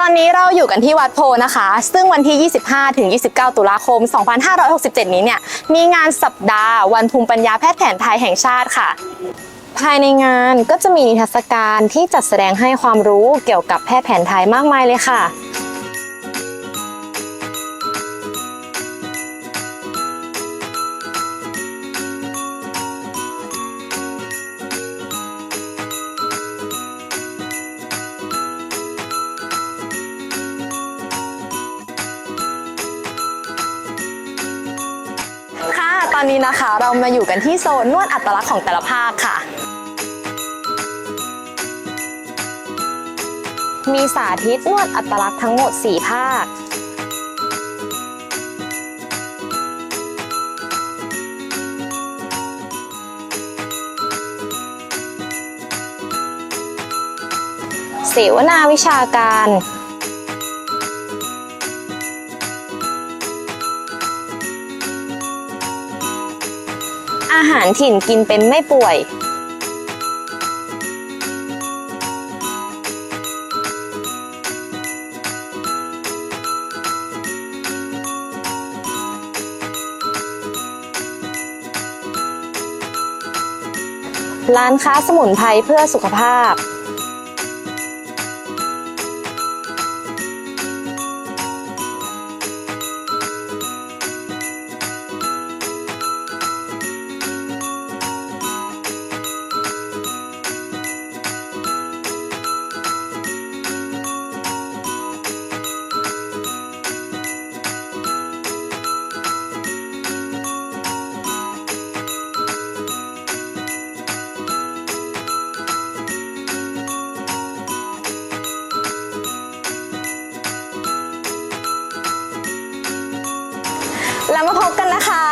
ตอนนี้เราอยู่กันที่วัดโพนะคะ ซึ่งวันที่ 25 ถึง 29 ตุลาคม 2567 นี้เนี่ย มีงานสัปดาห์ วันภูมิปัญญาแพทย์แผนไทยแห่งชาติค่ะ ภายในงานก็จะมีนิทรรศการที่จัดแสดงให้ความรู้เกี่ยวกับแพทย์แผนไทยมากมายเลยค่ะ ตอนนี้นะคะ เรามาอยู่กันที่โซนนวดอัตลักษณ์ของแต่ละภาคค่ะ มีสาธิตนวดอัตลักษณ์ทั้งหมด 4 ภาค เสวนาวิชาการ อาหารถิ่นกินเป็นไม่ป่วย ร้านค้าสมุนไพรเพื่อสุขภาพ แล้วมาพบกันนะคะ